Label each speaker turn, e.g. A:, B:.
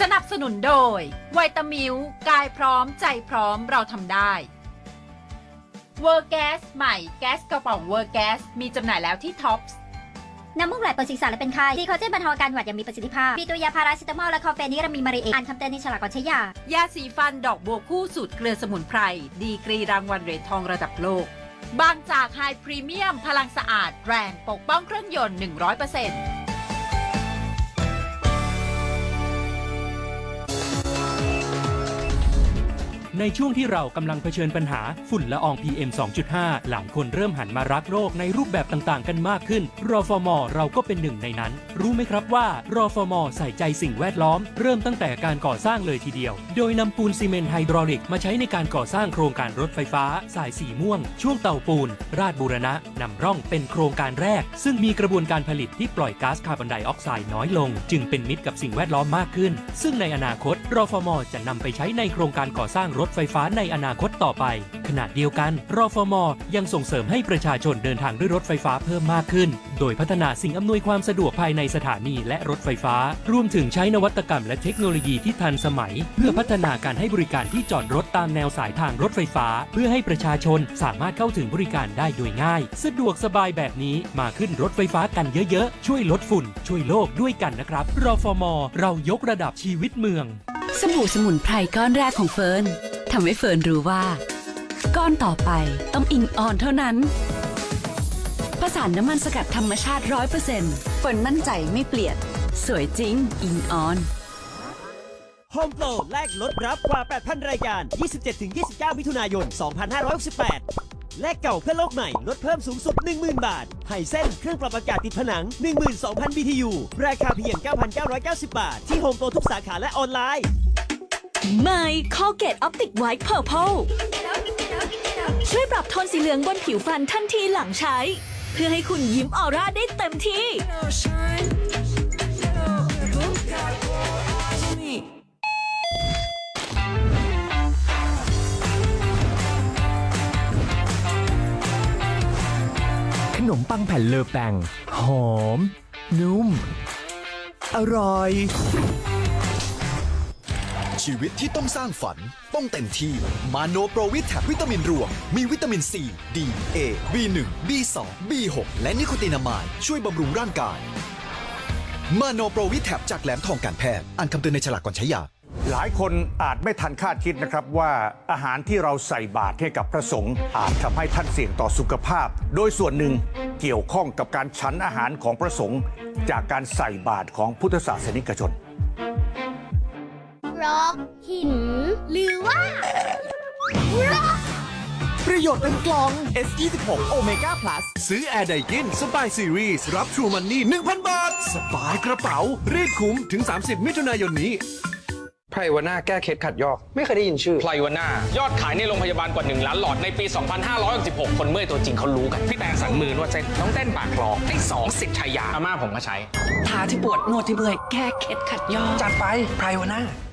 A: สนับสนุนโดยไวตามิวกายพร้อมใจพร้อมเราทำได้เวอร์แกสใหม่แก๊สกระป๋องเวอร์แกสมีจำหน่ายแล้วที่ท็อปส์
B: น้ำมูกไหลปวดศีรษะและเป็นไข้ดีคอเจนบรรเทาอาการหวัดอย่างมีประสิทธิภาพมีตัวยาพาราเซตามอลและคอเฟนิรามีมารีเออ่านคำเตือนในฉลากก่อนใช้ยา
A: ยาสีฟันดอกบัวคู่สูตรเกลือสมุนไพร ดีกรีรางวัลเหรียญทองระดับโลก บางจากไฮพรีเมียม พลังสะอาดแรงปกป้องเครื่องยนต์ 100%
C: ในช่วงที่เรากำลังเผชิญปัญหาฝุ่นละออง PM 2.5 หลายคนเริ่มหันมารักโรคในรูปแบบต่างๆ กันมากขึ้น รอฟอมอเราก็เป็นหนึ่งในนั้น รู้ไหมครับว่ารอฟอมอใส่ใจสิ่งแวดล้อม เริ่มตั้งแต่การก่อสร้างเลยทีเดียว โดยนำปูนซีเมนต์ไฮดรอลิกมาใช้ในการก่อสร้างโครงการรถไฟฟ้า สายสีม่วง ช่วงเตาปูน ราชบูรณะนำร่องเป็นโครงการแรก ซึ่งมีกระบวนการผลิตที่ปล่อยก๊าซคาร์บอนไดออกไซด์น้อยลง จึงเป็นมิตรกับสิ่งแวดล้อมมากขึ้น ซึ่งในอนาคตรอฟอมอจะนำไปใช้ในโครงการก่อสร้างรถไฟฟ้าในอนาคตต่อไป ขณะเดียวกัน รฟม ยังส่งเสริมให้ประชาชนเดินทางด้วยรถไฟฟ้าเพิ่มมากขึ้น โดยพัฒนาสิ่งอำนวยความสะดวกภายในสถานีและรถไฟฟ้า รวมถึงใช้นวัตกรรมและเทคโนโลยีที่ทันสมัย เพื่อพัฒนาการให้บริการที่จอดรถตามแนวสายทางรถไฟฟ้า เพื่อให้ประชาชนสามารถเข้าถึงบริการได้โดยง่าย สะดวกสบายแบบนี้มาขึ้นรถไฟฟ้ากันเยอะๆ ช่วยลดฝุ่น ช่วยโลกด้วยกันนะครับ รฟม เรายกระดับชีวิตเมือง
D: สบู่สมุนไพรก้อนแรกของเฟิร์น ทำให้เฟิร์นรู้ว่า ก้อนต่อไปต้องอิงออนเท่านั้น ผสานน้ำมันสกัดธรรมชาติ 100%เฟิร์นมั่นใจไม่เปลี่ยน สวยจริง อิงออน
E: โฮมโปรแลกลดรับกว่า 8,000 รายการ 27-29 มิถุนายน 2568 แลกเก่าเพื่อโลกใหม่ ลดเพิ่มสูงสุด 10,000 บาท ไฮเส้นเครื่องปรับอากาศติดผนัง 12,000 BTU ราคาเพียง 9,990 บาท ที่โฮมโปรทุกสาขาและออนไลน์
F: ใหม่ Colgate Optic White Purple ช่วยปรับโทนสีเหลืองบนผิวฟันทันทีหลังใช้ เพื่อให้คุณยิ้มออร่าได้เต็มที่
G: ขนมปังแผ่นเลอแปงหอม นุ่ม อร่อย
H: ชีวิตที่ต้องสร้างฝัน ต้องเต็มที่ มาโนโปรวิทแท็บวิตามินรวม มีวิตามิน C D A B1 B2 B6 และนิโคตินามายช่วยบำรุงร่างกาย มาโนโปรวิทแท็บจากแหลมทองการแพทย์อ่านคำเตือนในฉลากก่อนใช้ยา
I: หลายคนอาจไม่ทันคาดคิดนะครับว่าอาหารที่เราใส่บาตรให้กับพระสงฆ์อาจทำให้ท่านเสี่ยงต่อสุขภาพ โดยส่วนหนึ่งเกี่ยวข้องกับการฉันอาหารของพระสงฆ์จากการใส่บาตรของพุทธศาสนิกชน
B: ร็อกหิน หรือว่า
G: ประโยชน์เต็มกล่อง S26 Omega Plus ซื้อ Air d a i k i n สบายซีรีส์รับ True Money 1,000 บาท สบายกระเป๋า รีดคุ้มถึง 30 มิถุนายนนี้
J: ไพรวาน่าแก้เคล็ดขัดยอก ไม่เคยได้ยินชื่อ
K: ไพรวาน่ายอดขายในโรงพยาบาลกว่า 1 ล้านหลอดในปี 2566 คนเมื่อยตัวจริงเขารู้กัน พี่แตงสันมือนวดเส้นน้องเต้นปากคลองไอ้สองสิทธิ์ชายาอาม่าผมก็ใช้
D: ทาที่ปวดนวดที่เมื่อยแก้เคล็ดขัดยอก
J: จัดไปไพรวาน่า